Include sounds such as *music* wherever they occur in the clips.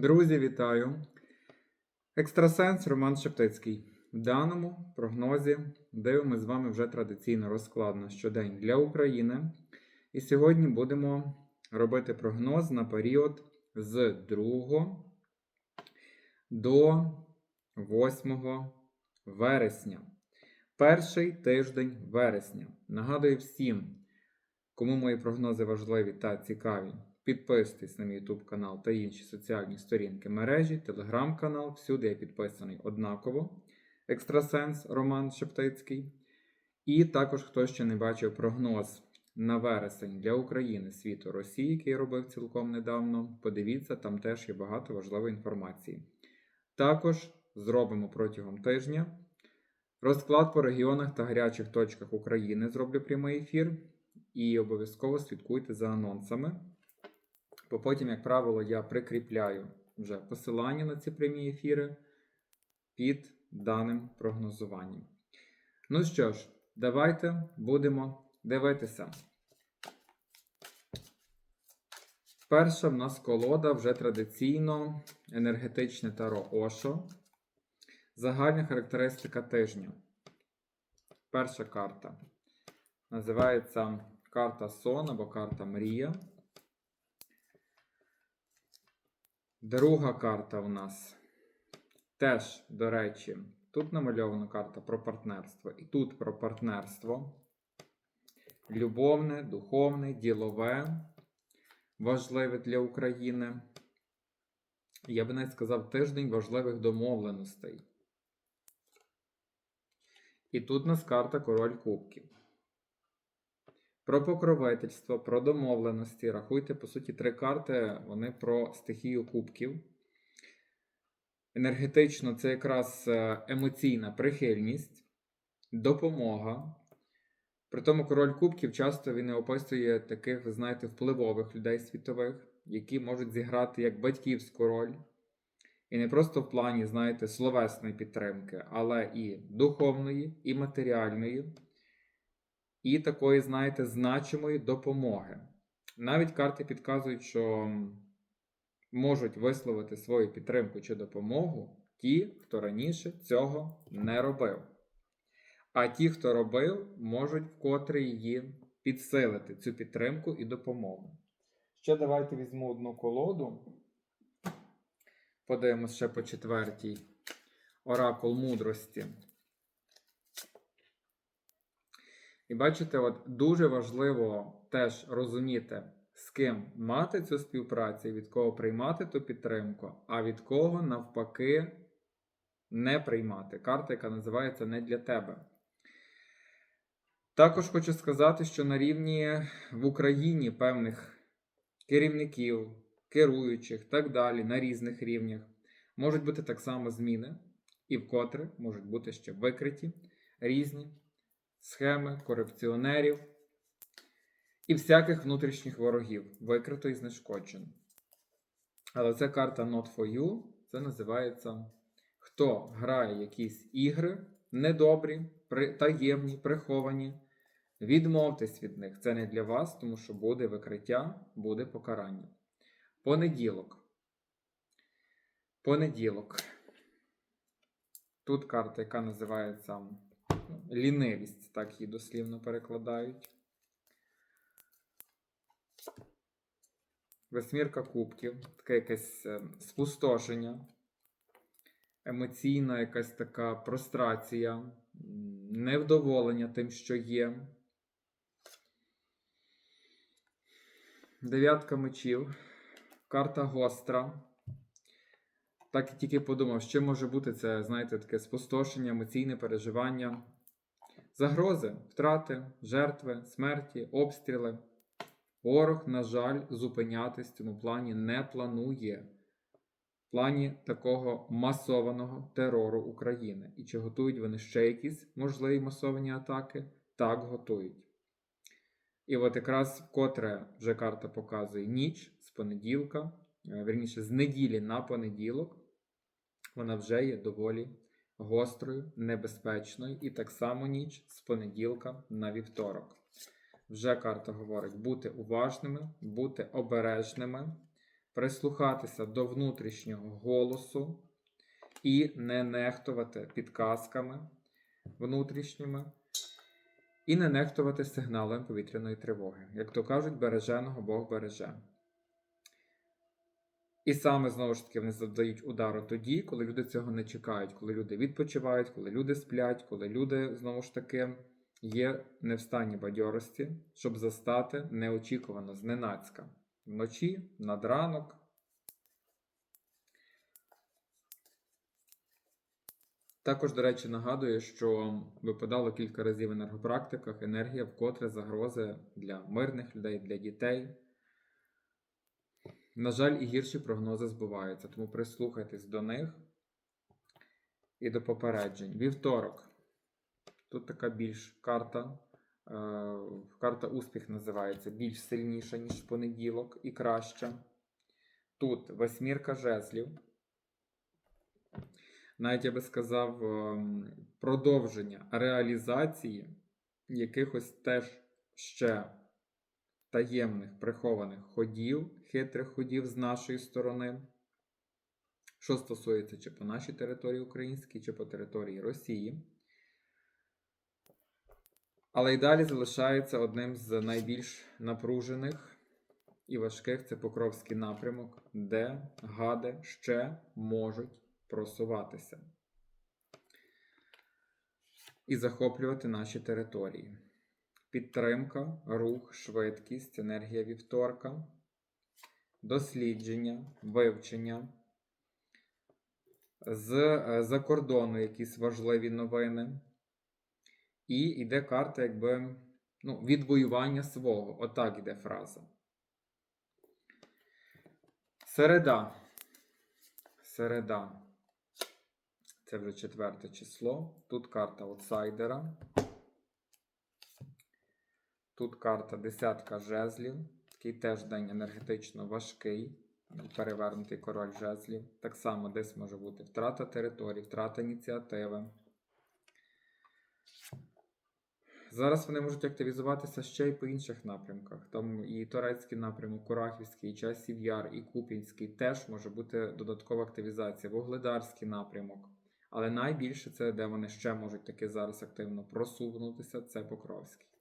Друзі, вітаю! Екстрасенс Роман Шептицький. В даному прогнозі дивимося з вами вже традиційно розклад на щодень для України. І сьогодні будемо робити прогноз на період з 2 до 8 вересня. Перший тиждень вересня. Нагадую всім, кому мої прогнози важливі та цікаві. Підписуйтесь на мій YouTube канал та інші соціальні сторінки мережі, телеграм-канал. Всюди я підписаний однаково. Екстрасенс Роман Шептицький. І також, хто ще не бачив прогноз на вересень для України світу Росії, який я робив цілком недавно, подивіться, там теж є багато важливої інформації. Також зробимо протягом тижня розклад по регіонах та гарячих точках України. Зроблю прямий ефір. І обов'язково слідкуйте за анонсами. Бо потім, як правило, я прикріпляю вже посилання на ці прямі ефіри під даним прогнозуванням. Ну що ж, давайте будемо дивитися. Перша в нас колода вже традиційно енергетичне таро Ошо. Загальна характеристика тижня. Перша карта. Називається карта Сон або карта Мрія. Друга карта у нас теж, до речі, тут намальована карта про партнерство. І тут про партнерство. Любовне, духовне, ділове, важливе для України. Я би навіть сказав тиждень важливих домовленостей. І тут у нас карта Король Кубків. Про покровительство, про домовленості. Рахуйте, по суті, три карти, вони про стихію кубків. Енергетично це якраз е, емоційна прихильність, допомога. При тому король кубків часто він описує таких, ви знаєте, впливових людей світових, які можуть зіграти як батьківську роль. І не просто в плані, знаєте, словесної підтримки, але і духовної, і матеріальної і такої, знаєте, значимої допомоги. Навіть карти підказують, що можуть висловити свою підтримку чи допомогу ті, хто раніше цього не робив. А ті, хто робив, можуть вкотре її підсилити, цю підтримку і допомогу. Ще давайте візьму одну колоду. Подивимось ще по четвертій. Оракул мудрості. І бачите, от дуже важливо теж розуміти, з ким мати цю співпрацю, від кого приймати ту підтримку, а від кого навпаки не приймати. Карта, яка називається не для тебе. Також хочу сказати, що на рівні в Україні певних керівників, керуючих так далі, на різних рівнях, можуть бути так само зміни, і вкотре можуть бути ще викриті різні схеми корупціонерів і всяких внутрішніх ворогів, викрито і знешкоджено. Але це карта Not for You. Це називається Хто грає якісь ігри недобрі, таємні, приховані. Відмовтесь від них. Це не для вас, тому що буде викриття, буде покарання. Понеділок. Понеділок. Тут карта, яка називається лінивість, так її дослівно перекладають. Восьмірка кубків, таке якесь е, спустошення, емоційна якась така прострація, невдоволення тим, що є. Дев'ятка мечів, карта гостра. Так і тільки подумав, що може бути це, знаєте, таке спустошення, емоційне переживання. Загрози, втрати, жертви, смерті, обстріли. Ворог, на жаль, зупинятись в цьому плані не планує. В плані такого масованого терору України. І чи готують вони ще якісь можливі масовані атаки? Так, готують. І от якраз вкотре вже карта показує ніч з понеділка, е, верніше, з неділі на понеділок, вона вже є доволі гострою, небезпечною, і так само ніч з понеділка на вівторок. Вже карта говорить бути уважними, бути обережними, прислухатися до внутрішнього голосу і не нехтувати підказками внутрішніми, і не нехтувати сигналом повітряної тривоги. Як то кажуть, береженого Бог береже. І саме знову ж таки вони завдають удару тоді, коли люди цього не чекають, коли люди відпочивають, коли люди сплять, коли люди знову ж таки є не в стані бадьорості, щоб застати неочікувано зненацька. Вночі, над ранок. Також, до речі, нагадую, що випадало кілька разів в енергопрактиках енергія, вкотре загрози для мирних людей, для дітей. На жаль, і гірші прогнози збуваються, тому прислухайтесь до них і до попереджень. Вівторок. Тут така більш карта. е, Карта успіх називається більш сильніша, ніж понеділок, і краща. Тут восьмірка жезлів. Навіть я би сказав, ем, продовження реалізації якихось теж ще таємних прихованих ходів, хитрих ходів з нашої сторони, що стосується чи по нашій території українській, чи по території Росії. Але й далі залишається одним з найбільш напружених і важких це Покровський напрямок, де гади ще можуть просуватися і захоплювати наші території. Підтримка, рух, швидкість, енергія вівторка, дослідження, вивчення. З е, кордону якісь важливі новини. І йде карта, якби ну, відвоювання свого. Отак йде фраза. Середа. Середа. Це вже четверте число. Тут карта аутсайдера. Тут карта десятка жезлів. Такий теж день енергетично важкий. Перевернутий король жезлів. Так само десь може бути втрата території, втрата ініціативи. Зараз вони можуть активізуватися ще й по інших напрямках. Там і Турецький напрямок, Курахівський, і Часів Яр, і Купінський теж може бути додаткова активізація, Вугледарський напрямок. Але найбільше це, де вони ще можуть таки зараз активно просунутися, це Покровський.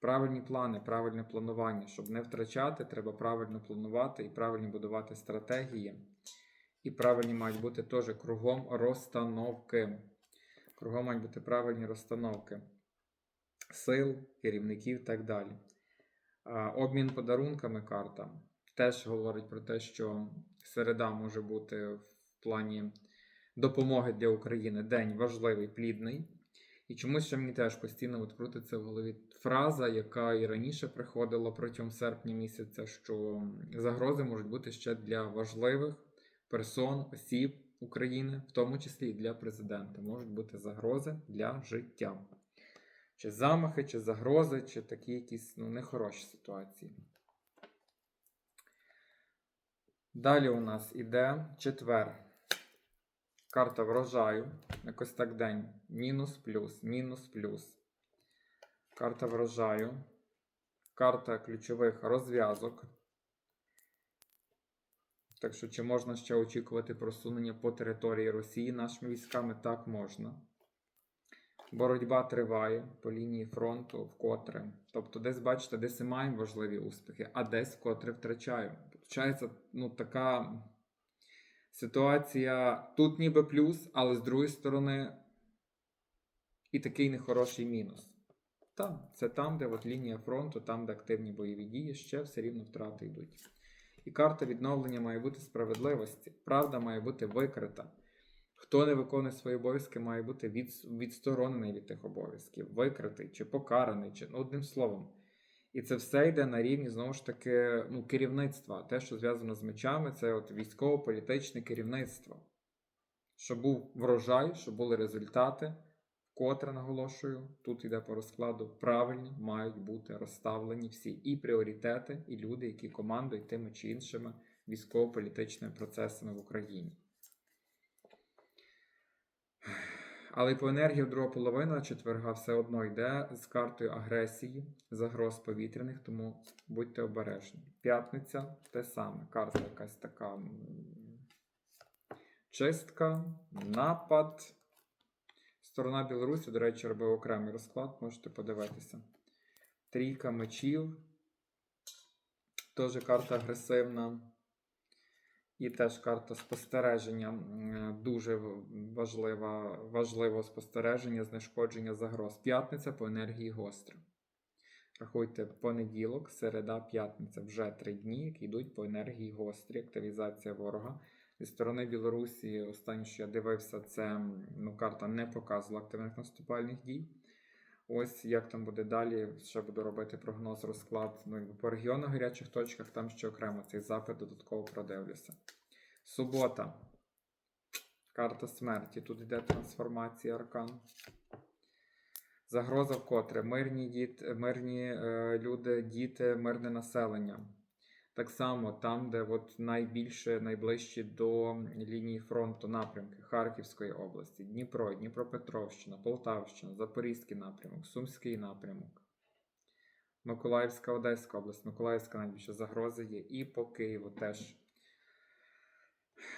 Правильні плани, правильне планування. Щоб не втрачати, треба правильно планувати і правильно будувати стратегії. І правильні мають бути теж кругом розстановки. Кругом мають бути правильні розстановки сил, керівників і так далі. Обмін подарунками карта теж говорить про те, що середа може бути в плані допомоги для України день важливий, плідний. І чомусь ще мені теж постійно от крутиться в голові фраза, яка і раніше приходила протягом серпня місяця, що загрози можуть бути ще для важливих персон, осіб України, в тому числі і для президента. Можуть бути загрози для життя. Чи замахи, чи загрози, чи такі якісь ну, нехороші ситуації. Далі у нас іде четвер. Карта врожаю. Якось так день. Мінус, плюс, мінус, плюс. Карта врожаю. Карта ключових розв'язок. Так що, чи можна ще очікувати просунення по території Росії нашими військами? Так можна. Боротьба триває по лінії фронту вкотре. Тобто, десь, бачите, десь і маємо важливі успіхи, а десь вкотре втрачаємо. Получається, ну, така ситуація тут ніби плюс, але з другої сторони і такий нехороший мінус. Так, це там, де от лінія фронту, там, де активні бойові дії, ще все рівно втрати йдуть. І карта відновлення має бути справедливості. Правда має бути викрита. Хто не виконує свої обов'язки, має бути від, відсторонений від тих обов'язків, викритий чи покараний, чи ну, одним словом. І це все йде на рівні знову ж таки ну, керівництва. Те, що зв'язано з мечами, це от військово-політичне керівництво. Щоб був врожай, щоб були результати, котре наголошую, тут йде по розкладу, правильні мають бути розставлені всі і пріоритети, і люди, які командують тими чи іншими військово-політичними процесами в Україні. Але по енергії друга половина четверга все одно йде з картою агресії, загроз повітряних, тому будьте обережні. П'ятниця те саме. Карта якась така чистка, напад. Сторона Білорусі, до речі, робив окремий розклад, можете подивитися. Трійка мечів. Теж карта агресивна. І теж карта спостереження. Дуже важлива, важливе спостереження, знешкодження загроз. П'ятниця по енергії гостра. Рахуйте, понеділок, середа, п'ятниця вже три дні, які йдуть по енергії гострі, активізація ворога. Зі сторони Білорусі, останнє, що я дивився, це ну, карта не показувала активних наступальних дій. Ось як там буде далі. Ще буду робити прогноз, розклад. Ну, по регіонах гарячих точках, там ще окремо цей запит додатково продивлюся. Субота. Карта смерті. Тут йде трансформація аркан. Загроза вкотре. Мирні, діт, мирні е, люди, діти, мирне населення. Так само там, де от найбільше, найближчі до лінії фронту напрямки Харківської області, Дніпро, Дніпропетровщина, Полтавщина, Запорізький напрямок, Сумський напрямок, Миколаївська, Одеська область, Миколаївська найбільше загрози є, і по Києву теж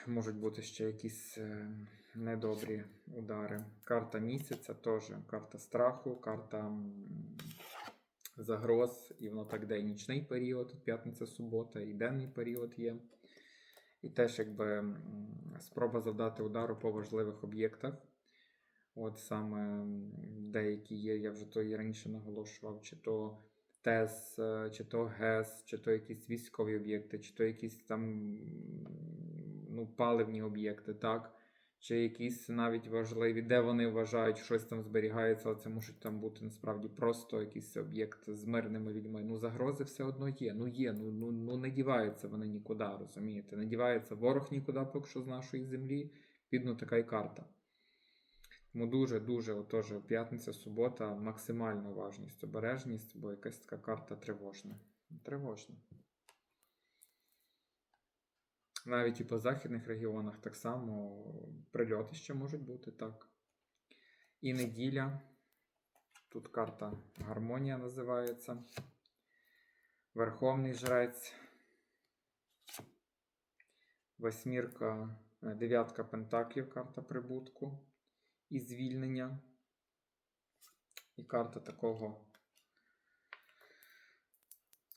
можуть бути ще якісь е, недобрі удари. Карта місяця теж карта страху, карта загроз, і воно так де і нічний період, п'ятниця, субота, і денний період є. І теж якби спроба завдати удару по важливих об'єктах. От саме деякі є, я вже то і раніше наголошував, чи то ТЕС, е, чи то ГЕС, чи то якісь військові об'єкти, чи то якісь там ну, паливні об'єкти, так? Чи якісь навіть важливі, де вони вважають, щось там зберігається, але це можуть там бути насправді просто якийсь об'єкт з мирними людьми. Ну, загрози все одно є. Ну є, ну, ну, ну не діваються вони нікуди, розумієте? Не дівається ворог нікуди, поки що з нашої землі. Відно така й карта. Тому дуже-дуже, отож, п'ятниця, субота, максимальна уважність, обережність, бо якась така карта тривожна. Тривожна. Навіть і по західних регіонах так само прильоти ще можуть бути, так. І неділя. Тут карта гармонія називається. Верховний жрець. Восьмірка, е, дев'ятка пентаклів, карта прибутку і звільнення. І карта такого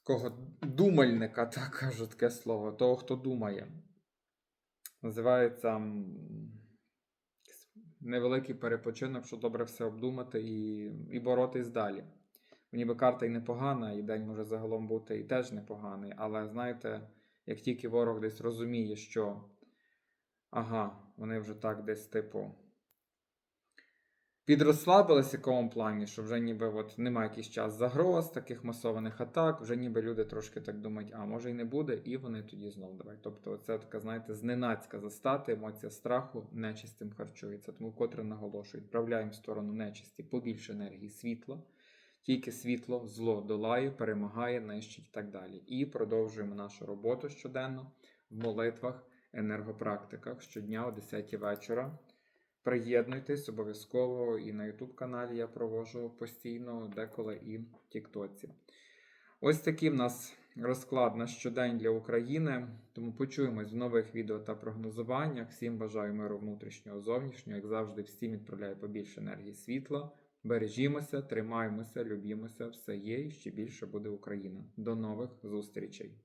такого думальника, *laughs* так кажу таке слово, того, хто думає. Називається невеликий перепочинок, щоб добре все обдумати і, і боротись далі. Ніби карта і непогана, і день може загалом бути і теж непоганий, але знаєте, як тільки ворог десь розуміє, що ага, вони вже так десь типу підрозслабились в якому плані, що вже ніби от немає якийсь час загроз, таких масованих атак, вже ніби люди трошки так думають, а може й не буде, і вони тоді знов давай. Тобто, це така, знаєте, зненацька застати, емоція страху, нечистим харчується. Тому вкотре наголошую, відправляємо в сторону нечисті побільше енергії світла. Тільки світло, зло долає, перемагає, нищить і так далі. І продовжуємо нашу роботу щоденно в молитвах, енергопрактиках щодня о 10 вечора. Приєднуйтесь обов'язково і на YouTube каналі я провожу постійно, деколи і в Тіктоці. Ось такий в нас розклад на щодень для України. Тому почуємось в нових відео та прогнозуваннях. Всім бажаю миру внутрішнього, зовнішнього. Як завжди, всім відправляю побільше енергії світла. Бережімося, тримаємося, любімося, все є і ще більше буде Україна. До нових зустрічей!